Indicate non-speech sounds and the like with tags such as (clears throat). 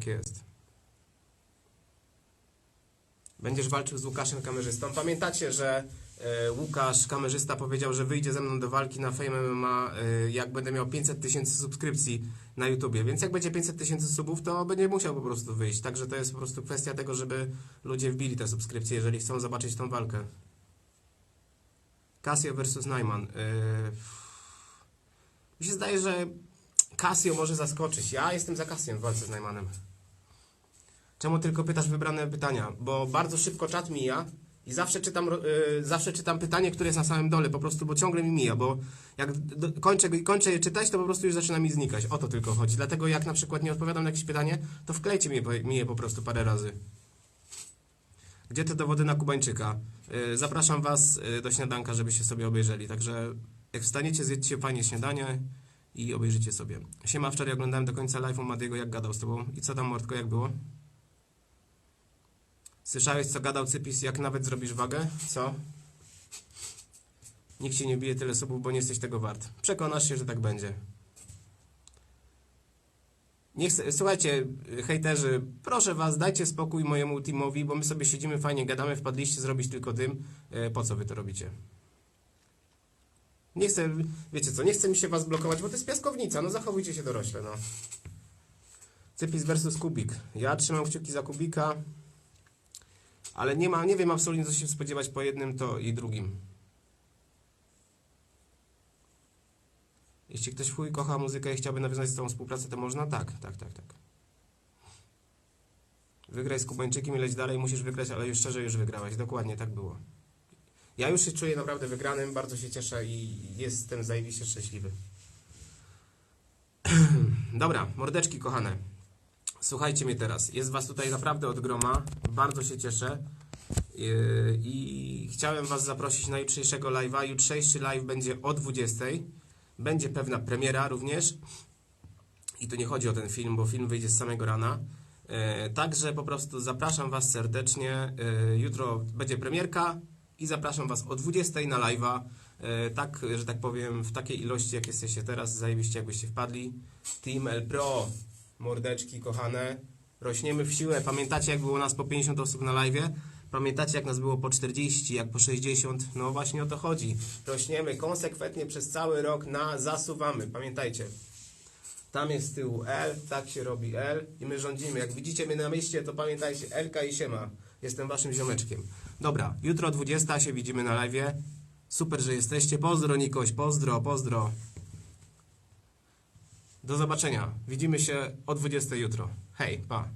Tak jest. Będziesz walczył z Łukaszem kamerzystą. Pamiętacie, że e, Łukasz kamerzysta powiedział, że wyjdzie ze mną do walki na Fame MMA, e, jak będę miał 500 tysięcy subskrypcji na YouTubie. Więc jak będzie 500 tysięcy subów, to będzie musiał po prostu wyjść. Także to jest po prostu kwestia tego, żeby ludzie wbili te subskrypcje, jeżeli chcą zobaczyć tą walkę. Casio versus Najman. Yy... Mi się zdaje, że Casio może zaskoczyć. Ja jestem za Casiem w walce z Najmanem. Czemu tylko pytasz wybrane pytania? Bo bardzo szybko czat mija i zawsze czytam, yy, zawsze czytam pytanie, które jest na samym dole, po prostu, bo ciągle mi mija, bo jak do, kończę, kończę je czytać, to po prostu już zaczyna mi znikać. O to tylko chodzi. Dlatego jak na przykład nie odpowiadam na jakieś pytanie, to wklejcie mi, mi je po prostu parę razy. Gdzie te dowody na Kubańczyka? Yy, Zapraszam Was yy, do śniadanka, żebyście sobie obejrzeli. Także jak wstaniecie, zjedźcie fajnie śniadanie i obejrzycie sobie. Siema, wczoraj oglądałem do końca live'u Madiego, jak gadał z Tobą. I co tam, Mordko, jak było? Słyszałeś, co gadał Cypis, jak nawet zrobisz wagę? Co? Nikt ci nie bije tyle subów, bo nie jesteś tego wart. Przekonasz się, że tak będzie. Nie chcę, słuchajcie, hejterzy, proszę was, dajcie spokój mojemu teamowi, bo my sobie siedzimy fajnie, gadamy, wpadliście zrobić tylko dym. E, Po co wy to robicie? Nie chcę, wiecie co, nie chcę mi się was blokować, bo to jest piaskownica, no zachowujcie się dorośle, no. Cypis versus Kubik. Ja trzymam kciuki za Kubika, ale nie ma, nie wiem absolutnie co się spodziewać po jednym to i drugim. Jeśli ktoś chuj kocha muzykę i chciałby nawiązać z tą współpracę, to można? Tak, tak, tak, tak. Wygraj z Kubańczykiem i leć dalej, musisz wygrać, ale już szczerze już wygrałeś. Dokładnie, tak było. Ja już się czuję naprawdę wygranym, bardzo się cieszę i jestem zajebiście szczęśliwy. (clears throat) Dobra, mordeczki kochane. Słuchajcie mnie teraz. Jest was tutaj naprawdę od groma. Bardzo się cieszę. Yy, I chciałem was zaprosić na jutrzejszego live'a. Jutrzejszy live będzie o 20. Będzie pewna premiera również. I tu nie chodzi o ten film, bo film wyjdzie z samego rana. E, Także po prostu zapraszam Was serdecznie. E, Jutro będzie premierka i zapraszam Was o 20 na live'a. Tak, że tak powiem, w takiej ilości, jak jesteście teraz, zajebiście jakbyście wpadli. Team L Pro, mordeczki kochane, rośniemy w siłę. Pamiętacie, jak było nas po 50 osób na live'ie? Pamiętacie, jak nas było po 40, jak po 60? No właśnie o to chodzi. Rośniemy konsekwentnie przez cały rok na zasuwamy. Pamiętajcie. Tam jest z tyłu L, tak się robi L i my rządzimy. Jak widzicie mnie na mieście, to pamiętajcie, Elka i siema. Jestem waszym ziomeczkiem. Dobra, jutro o 20 się widzimy na live. Super, że jesteście. Pozdro Nikoś, pozdro, pozdro. Do zobaczenia. Widzimy się o 20 jutro. Hej, pa.